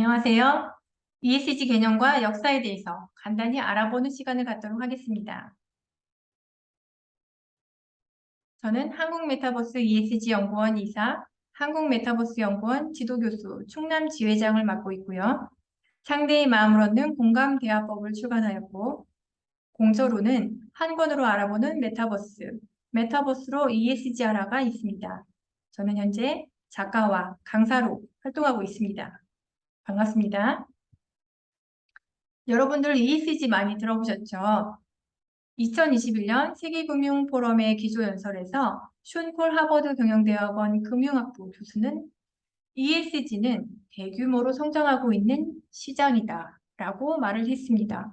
안녕하세요. ESG 개념과 역사에 대해서 간단히 알아보는 시간을 갖도록 하겠습니다. 저는 한국메타버스 ESG 연구원 이사, 한국메타버스 연구원 지도교수, 충남 지회장을 맡고 있고요. 상대의 마음을 얻는 공감 대화법을 출간하였고, 공저로는 한 권으로 알아보는 메타버스, 메타버스로 ESG 하라가 있습니다. 저는 현재 작가와 강사로 활동하고 있습니다. 반갑습니다. 여러분들 ESG 많이 들어보셨죠? 2021년 세계금융포럼의 기조연설에서 슌콜 하버드 경영대학원 금융학부 교수는 ESG는 대규모로 성장하고 있는 시장이다 라고 말을 했습니다.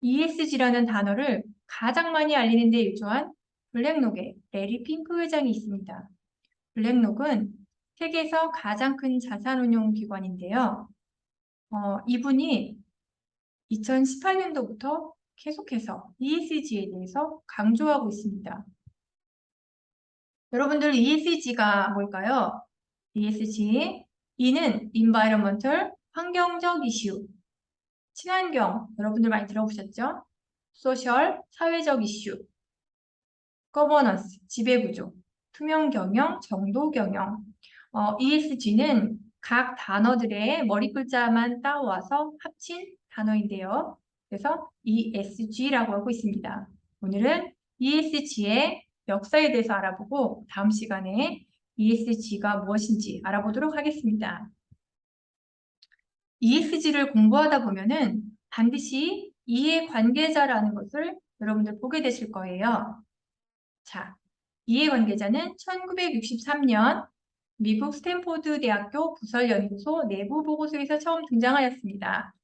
ESG라는 단어를 가장 많이 알리는 데 일조한 블랙록의 레리 핑크 회장이 있습니다. 블랙록은 세계에서 가장 큰 자산운용 기관인데요. 어, 이분이 2018년도부터 계속해서 ESG에 대해서 강조하고 있습니다. 여러분들 ESG가 뭘까요? ESG, E는 Environmental, 환경적 이슈, 친환경, 여러분들 많이 들어보셨죠? Social, 사회적 이슈, Governance, 지배구조, 투명 경영, 정도 경영, 어, ESG는 각 단어들의 머리 글자만 따와서 합친 단어인데요. 그래서 ESG라고 하고 있습니다. 오늘은 ESG의 역사에 대해서 알아보고 다음 시간에 ESG가 무엇인지 알아보도록 하겠습니다. ESG를 공부하다 보면은 반드시 이해 관계자라는 것을 여러분들 보게 되실 거예요. 자, 이해 관계자는 1963년 미국 스탠포드 대학교 부설연구소 내부 보고서에서 처음 등장하였습니다.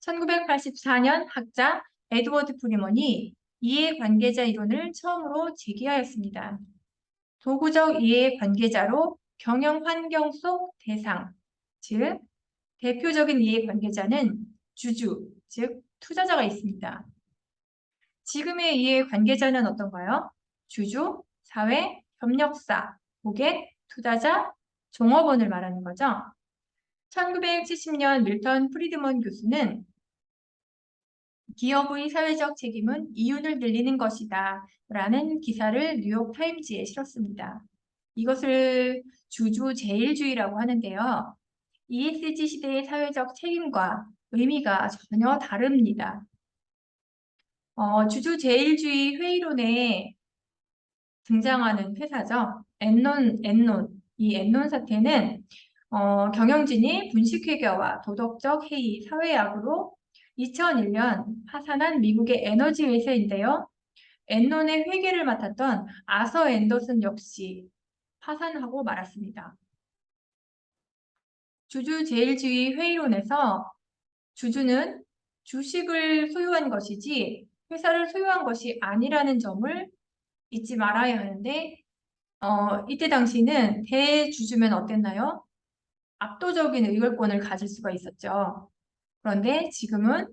1984년 학자 에드워드 프리먼이 이해관계자 이론을 처음으로 제기하였습니다. 도구적 이해관계자로 경영 환경 속 대상, 즉 대표적인 이해관계자는 주주, 즉 투자자가 있습니다. 지금의 이해관계자는 어떤가요? 주주, 사회, 협력사, 고객, 투자자, 종업원을 말하는 거죠. 1970년 밀턴 프리드먼 교수는 기업의 사회적 책임은 이윤을 늘리는 것이다 라는 기사를 뉴욕 타임즈에 실었습니다. 이것을 주주 제일주의라고 하는데요. ESG 시대의 사회적 책임과 의미가 전혀 다릅니다. 어, 주주 제일주의 회의론에 등장하는 회사죠. 엔논, 엔논. 이 엔논 사태는 어, 경영진이 분식회계와 도덕적 해이, 사회악으로 2001년 파산한 미국의 에너지 회사인데요. 엔논의 회계를 맡았던 아서 앤더슨 역시 파산하고 말았습니다. 주주 제일주의 회의론에서 주주는 주식을 소유한 것이지 회사를 소유한 것이 아니라는 점을 잊지 말아야 하는데 어, 이때 당시는 대주주면 어땠나요? 압도적인 의결권을 가질 수가 있었죠. 그런데 지금은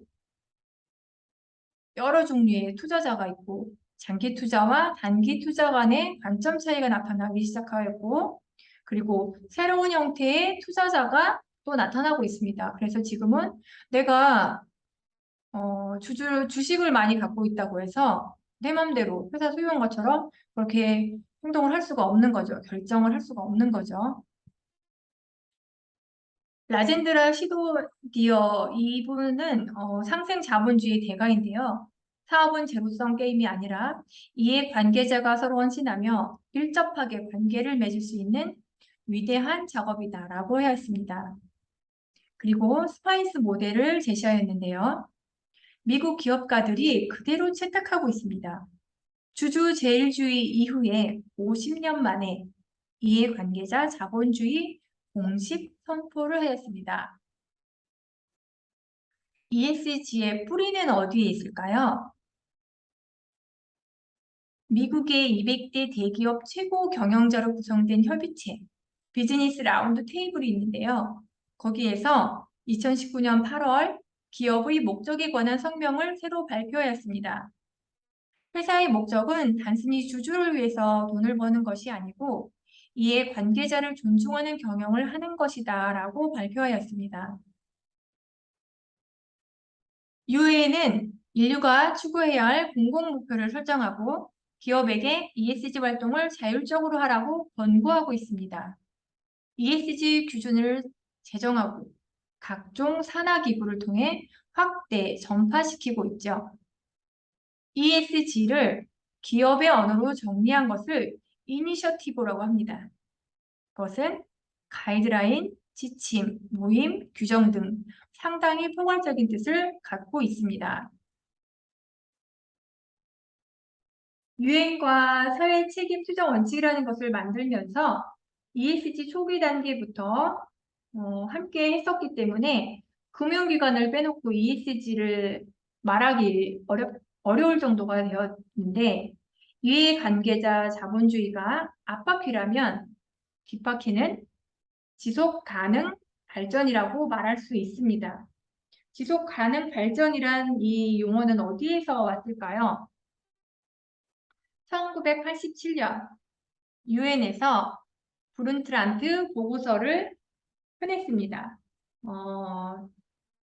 여러 종류의 투자자가 있고 장기 투자와 단기 투자 간의 관점 차이가 나타나기 시작하였고 그리고 새로운 형태의 투자자가 또 나타나고 있습니다. 그래서 지금은 내가 어, 주주, 주식을 많이 갖고 있다고 해서 내 맘대로 회사 소유한 것처럼 그렇게 행동을 할 수가 없는 거죠. 결정을 할 수가 없는 거죠. 라젠드라 시도디어 이분은 어, 상생 자본주의 대가인데요. 사업은 제로성 게임이 아니라 이해 관계자가 서로 헌신하며 밀접하게 관계를 맺을 수 있는 위대한 작업이다라고 하였습니다. 그리고 스파이스 모델을 제시하였는데요. 미국 기업가들이 그대로 채택하고 있습니다. 주주 제일주의 이후에 50년 만에 이해관계자 자본주의 공식 선포를 하였습니다. ESG의 뿌리는 어디에 있을까요? 미국의 200대 대기업 최고 경영자로 구성된 협의체 비즈니스 라운드 테이블이 있는데요. 거기에서 2019년 8월 기업의 목적에 관한 성명을 새로 발표하였습니다. 회사의 목적은 단순히 주주를 위해서 돈을 버는 것이 아니고 이에 관계자를 존중하는 경영을 하는 것이다 라고 발표하였습니다. 유엔은 인류가 추구해야 할 공공 목표를 설정하고 기업에게 ESG 활동을 자율적으로 하라고 권고하고 있습니다. ESG 기준을 제정하고 각종 산하 기구를 통해 확대, 전파시키고 있죠. ESG를 기업의 언어로 정리한 것을 이니셔티브라고 합니다. 그것은 가이드라인, 지침, 모임, 규정 등 상당히 포괄적인 뜻을 갖고 있습니다. 유엔과 사회 책임 수정 원칙이라는 것을 만들면서 ESG 초기 단계부터 어, 함께 했었기 때문에 금융기관을 빼놓고 ESG를 말하기 어렵, 어려울 정도가 되었는데 이해 관계자 자본주의가 앞바퀴라면 뒷바퀴는 지속 가능 발전이라고 말할 수 있습니다. 지속 가능 발전이란 이 용어는 어디에서 왔을까요? 1987년 유엔에서 브룬트란트 보고서를 펴냈습니다. 어,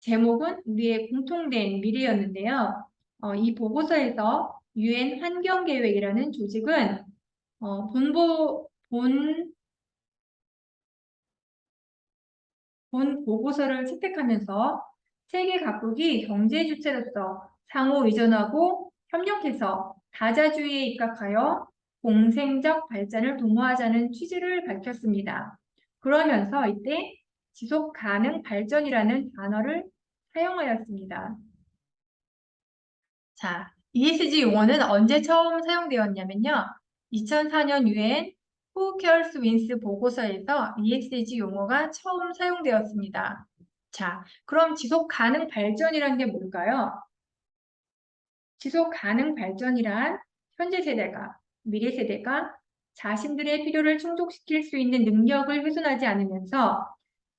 제목은 우리의 공통된 미래였는데요. 어, 이 보고서에서 유엔 환경계획이라는 조직은 어, 본보, 본, 본 보고서를 채택하면서 세계 각국이 경제 주체로서 상호 의존하고 협력해서 다자주의에 입각하여 공생적 발전을 도모하자는 취지를 밝혔습니다. 그러면서 이때 지속 가능 발전이라는 단어를 사용하였습니다. 자, ESG 용어는 언제 처음 사용되었냐면요. 2004년 유엔 Who Cares Wins 보고서에서 ESG 용어가 처음 사용되었습니다. 자, 그럼 지속 가능 발전이라는 게 뭘까요? 지속 가능 발전이란 현재 세대가, 미래 세대가 자신들의 필요를 충족시킬 수 있는 능력을 훼손하지 않으면서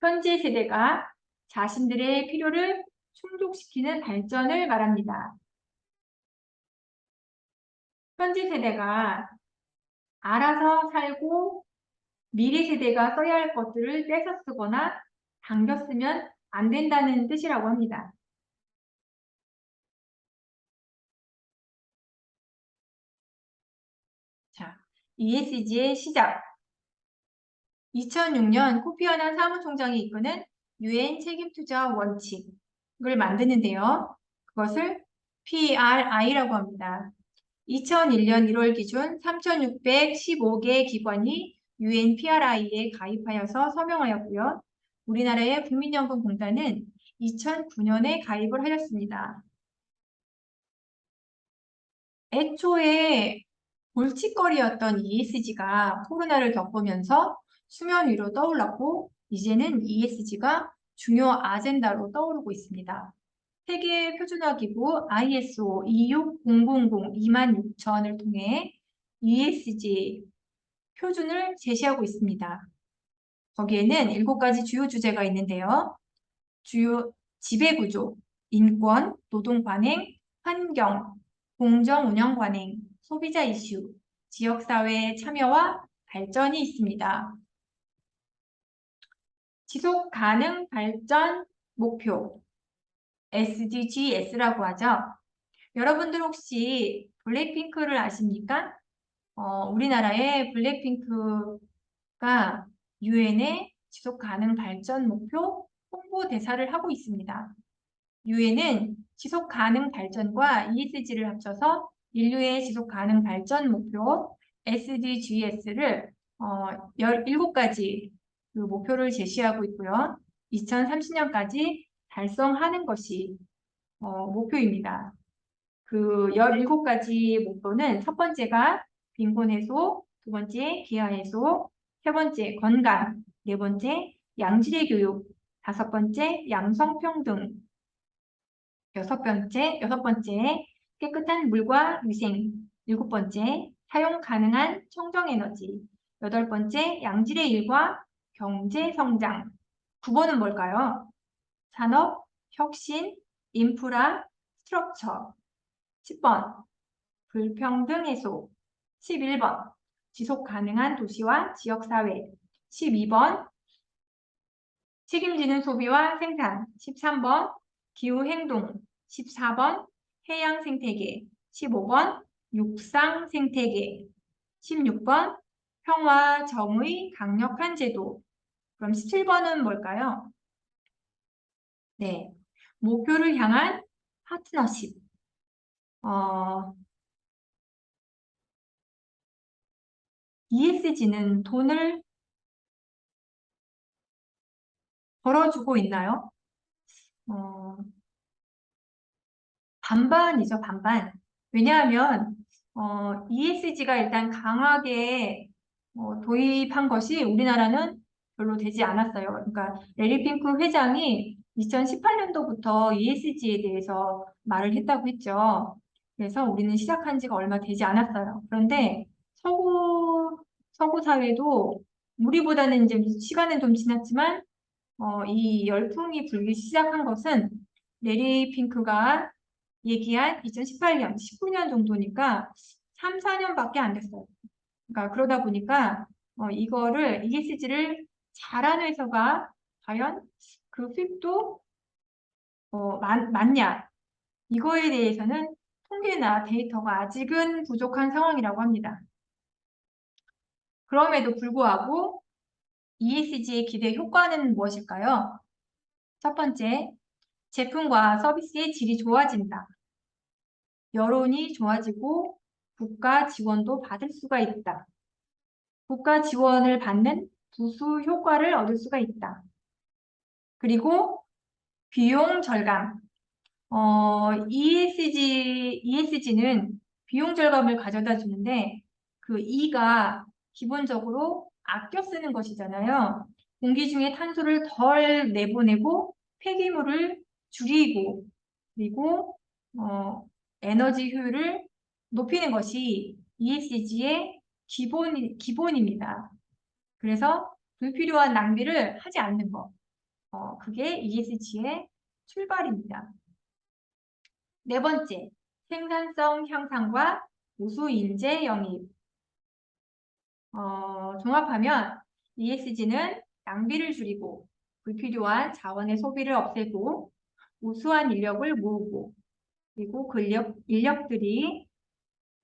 현재 세대가 자신들의 필요를 충족시키는 발전을 말합니다. 현재 세대가 알아서 살고 미래 세대가 써야 할 것들을 뺏어 쓰거나 당겨 쓰면 안 된다는 뜻이라고 합니다. 자, ESG의 시작. 2006년 코피아난 사무총장이 이끄는 유엔 책임투자 원칙을 만드는데요. 그것을 PRI라고 합니다. 2001년 1월 기준 3,615개 기관이 UN PRI에 가입하여서 서명하였고요. 우리나라의 국민연금공단은 2009년에 가입을 하였습니다. 애초에 골칫거리였던 ESG가 코로나를 겪으면서 수면 위로 떠올랐고 이제는 ESG가 중요 아젠다로 떠오르고 있습니다. 세계 표준화 기구 ISO 26000 26000을 통해 ESG 표준을 제시하고 있습니다. 거기에는 일곱 가지 주요 주제가 있는데요. 주요 지배구조, 인권, 노동 관행, 환경, 공정 운영 관행, 소비자 이슈, 지역사회의 참여와 발전이 있습니다. 지속 가능 발전 목표 SDGs라고 하죠. 여러분들 혹시 블랙핑크를 아십니까? 어, 우리나라의 블랙핑크가 유엔의 지속 가능 발전 목표 홍보 대사를 하고 있습니다. 유엔은 지속 가능 발전과 ESG를 합쳐서 인류의 지속 가능 발전 목표 SDGs를 어, 17가지 그 목표를 제시하고 있고요. 2030년까지 달성하는 것이 어, 목표입니다. 그 17가지 목표는 첫 번째가 빈곤 해소, 두 번째 기아 해소, 세 번째 건강, 네 번째 양질의 교육, 다섯 번째 양성평등, 여섯 번째, 여섯 번째 깨끗한 물과 위생, 일곱 번째 사용 가능한 청정 에너지, 여덟 번째 양질의 일과 경제 성장, 9번은 뭘까요? 산업, 혁신, 인프라, 스트럭처, 10번. 불평등 해소, 11번. 지속 가능한 도시와 지역사회. 12번. 책임지는 소비와 생산. 13번. 기후행동. 14번. 해양 생태계. 15번. 육상 생태계. 16번. 평화 정의 강력한 제도 그럼 17번은 뭘까요? 네, 목표를 향한 파트너십 어, ESG는 돈을 벌어주고 있나요? 어, 반반이죠, 반반. 왜냐하면 어, ESG가 일단 강하게 어, 도입한 것이 우리나라는 별로 되지 않았어요. 그러니까 레리 핑크 회장이 2018년도부터 ESG에 대해서 말을 했다고 했죠. 그래서 우리는 시작한 지가 얼마 되지 않았어요. 그런데 서구 서구 사회도 우리보다는 이제 시간은 좀 지났지만 어, 이 열풍이 불기 시작한 것은 레리 핑크가 얘기한 2018년, 19년 정도니까 3, 4년밖에 안 됐어요. 그러니까 그러다 보니까 어, 이거를 ESG를 잘하는 회사가 과연 그 수입도 어, 많, 많냐 이거에 대해서는 통계나 데이터가 아직은 부족한 상황이라고 합니다. 그럼에도 불구하고 ESG의 기대 효과는 무엇일까요? 첫 번째, 제품과 서비스의 질이 좋아진다. 여론이 좋아지고 국가 지원도 받을 수가 있다. 국가 지원을 받는 부수 효과를 얻을 수가 있다. 그리고 비용 절감. 어, ESG, ESG는 비용 절감을 가져다 주는데 그 E가 기본적으로 아껴 쓰는 것이잖아요. 공기 중에 탄소를 덜 내보내고 폐기물을 줄이고 그리고 어, 에너지 효율을 높이는 것이 ESG의 기본, 기본입니다. 그래서 불필요한 낭비를 하지 않는 것. 어, 그게 ESG의 출발입니다. 네 번째, 생산성 향상과 우수 인재 영입. 어, 종합하면 ESG는 낭비를 줄이고 불필요한 자원의 소비를 없애고 우수한 인력을 모으고 그리고 그 인력, 인력들이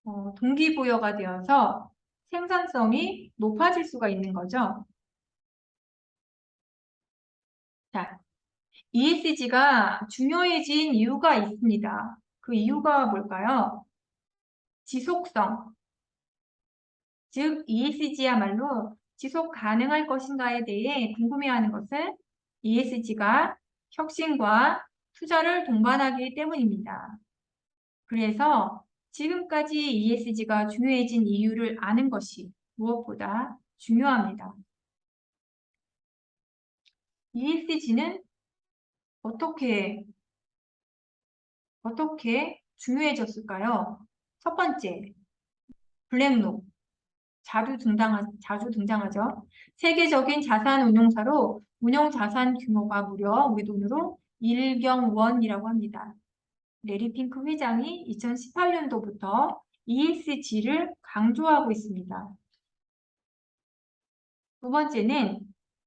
어, 동기부여가 되어서 생산성이 높아질 수가 있는 거죠. 자, ESG가 중요해진 이유가 있습니다. 그 이유가 뭘까요? 지속성. 즉, ESG야말로 지속 가능할 것인가에 대해 궁금해하는 것은 ESG가 혁신과 투자를 동반하기 때문입니다. 그래서 지금까지 ESG가 중요해진 이유를 아는 것이 무엇보다 중요합니다. ESG는 어떻게 어떻게 중요해졌을까요? 첫 번째, 블랙록. 자주, 등장하, 자주 등장하죠. 세계적인 자산 운용사로 운용 자산 규모가 무려 우리 돈으로 1경원이라고 합니다. 레리 핑크 회장이 2018년도부터 ESG를 강조하고 있습니다. 두 번째는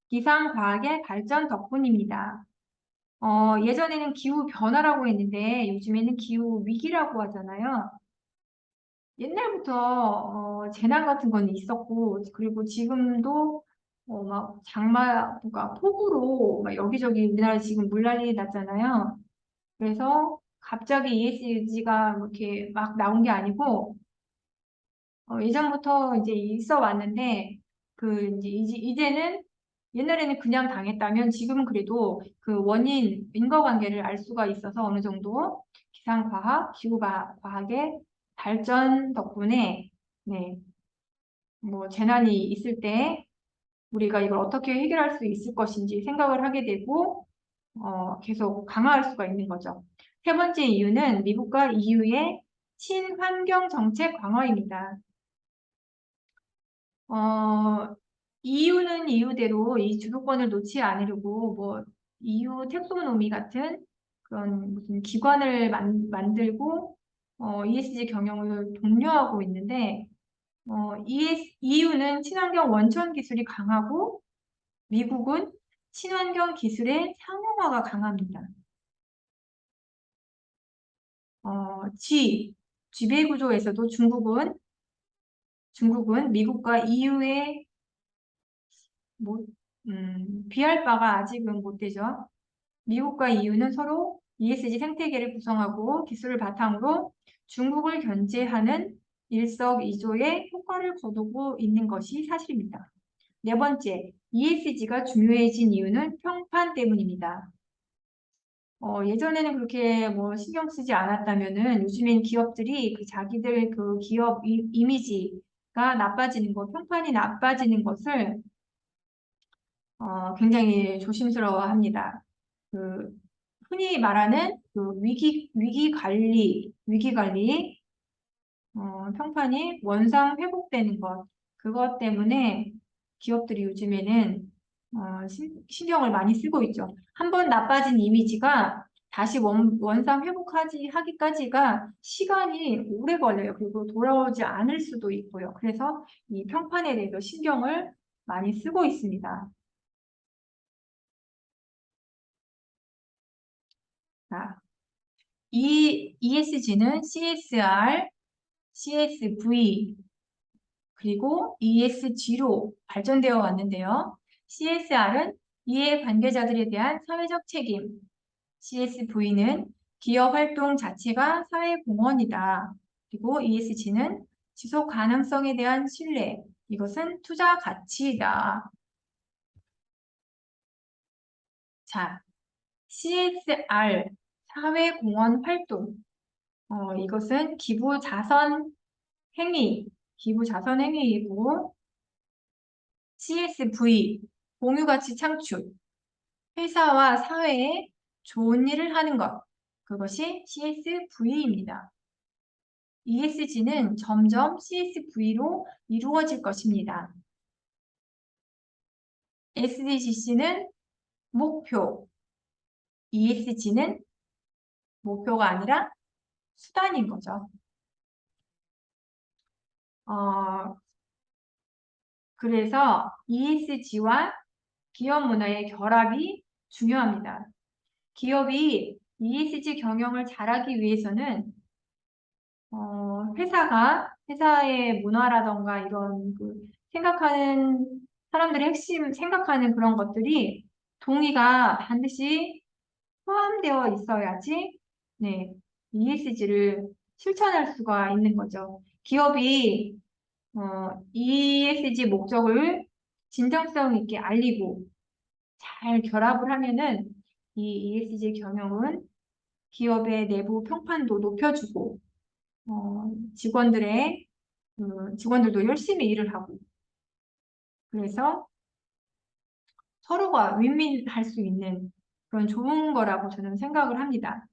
기상과학의 발전 덕분입니다. 어, 예전에는 기후 변화라고 했는데 요즘에는 기후 위기라고 하잖아요. 옛날부터 어, 재난 같은 건 있었고 그리고 지금도 어, 막 장마, 그러니까 폭우로 막 여기저기 우리나라 지금 물난리 났잖아요. 그래서 갑자기 ESG가 이렇게 막 나온 게 아니고 어, 예전부터 이제 있어 왔는데 그 이제 이제는 옛날에는 그냥 당했다면 지금은 그래도 그 원인 인과관계를 알 수가 있어서 어느 정도 기상과학, 기후과학의 발전 덕분에 네, 뭐 재난이 있을 때 우리가 이걸 어떻게 해결할 수 있을 것인지 생각을 하게 되고 어, 계속 강화할 수가 있는 거죠. 세 번째 이유는 미국과 EU의 친환경 정책 강화입니다. 어, EU는 EU대로 이 주도권을 놓지 않으려고 뭐 EU 텍소노미 같은 그런 무슨 기관을 만, 만들고 어, ESG 경영을 독려하고 있는데 어, ES, EU는 친환경 원천 기술이 강하고 미국은 친환경 기술의 상용화가 강합니다. 어, G, 지배 구조에서도 중국은 중국은 미국과 EU의 뭐, 음, 비할 바가 아직은 못 되죠. 미국과 EU는 서로 ESG 생태계를 구성하고 기술을 바탕으로 중국을 견제하는 일석이조의 효과를 거두고 있는 것이 사실입니다. 네 번째, ESG가 중요해진 이유는 평판 때문입니다. 어, 예전에는 그렇게 뭐 신경 쓰지 않았다면은 요즘엔 기업들이 그 자기들 그 기업 이, 이미지가 나빠지는 것, 평판이 나빠지는 것을 어, 굉장히 조심스러워합니다. 그 흔히 말하는 그 위기 위기 관리 위기 관리 어, 평판이 원상 회복되는 것 그것 때문에 기업들이 요즘에는 어, 신, 신경을 많이 쓰고 있죠. 한 번 나빠진 이미지가 다시 원, 원상 회복하지 하기까지가 시간이 오래 걸려요. 그리고 돌아오지 않을 수도 있고요. 그래서 이 평판에 대해서 신경을 많이 쓰고 있습니다. 자, 이 ESG는 CSR, CSV, 그리고 ESG로 발전되어 왔는데요. CSR은 이해 관계자들에 대한 사회적 책임, CSV는 기업 활동 자체가 사회 공헌이다. 그리고 ESG는 지속 가능성에 대한 신뢰, 이것은 투자 가치이다. 자, CSR, 사회공헌 활동. 어, 이것은 기부 자선 행위, 기부 자선 행위이고, CSV, 공유가치 창출. 회사와 사회에 좋은 일을 하는 것. 그것이 CSV입니다. ESG는 점점 CSV로 이루어질 것입니다. SDGC는 목표, ESG는 목표가 아니라 수단인 거죠. 어, 그래서 ESG와 기업 문화의 결합이 중요합니다. 기업이 ESG 경영을 잘하기 위해서는 어, 회사가 회사의 문화라던가 이런 그 생각하는 사람들의 핵심 생각하는 그런 것들이 동의가 반드시 포함되어 있어야지 네, ESG를 실천할 수가 있는 거죠. 기업이 어, ESG 목적을 진정성 있게 알리고 잘 결합을 하면은 이 ESG 경영은 기업의 내부 평판도 높여주고 어, 직원들의 그 직원들도 열심히 일을 하고 그래서 서로가 윈윈할 수 있는 그런 좋은 거라고 저는 생각을 합니다.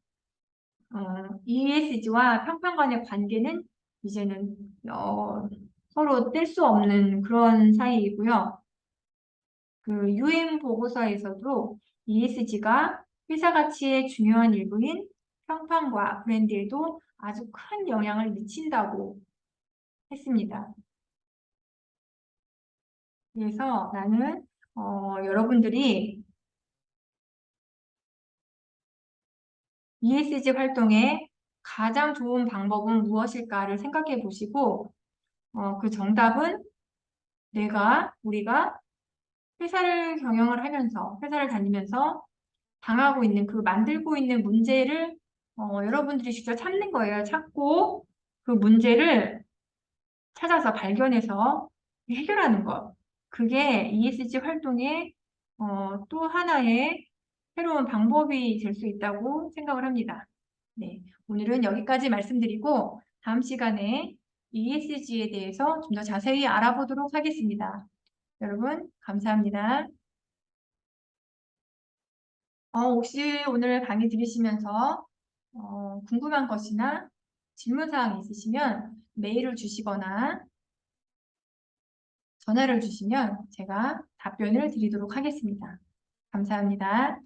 어, ESG와 평판 간의 관계는 이제는 어, 서로 뗄 수 없는 그런 사이이고요. 그 UN 보고서에서도 ESG가 회사 가치의 중요한 일부인 평판과 브랜드에도 아주 큰 영향을 미친다고 했습니다. 그래서 나는 어, 여러분들이 ESG 활동의 가장 좋은 방법은 무엇일까를 생각해 보시고 어, 그 정답은 내가 우리가 회사를 경영을 하면서 회사를 다니면서 당하고 있는 그 만들고 있는 문제를 어, 여러분들이 직접 찾는 거예요. 찾고 그 문제를 찾아서 발견해서 해결하는 것. 그게 ESG 활동의 어, 또 하나의 새로운 방법이 될 수 있다고 생각을 합니다. 네, 오늘은 여기까지 말씀드리고 다음 시간에 ESG에 대해서 좀 더 자세히 알아보도록 하겠습니다. 여러분 감사합니다. 어, 혹시 오늘 강의 들으시면서 어, 궁금한 것이나 질문사항이 있으시면 메일을 주시거나 전화를 주시면 제가 답변을 드리도록 하겠습니다. 감사합니다.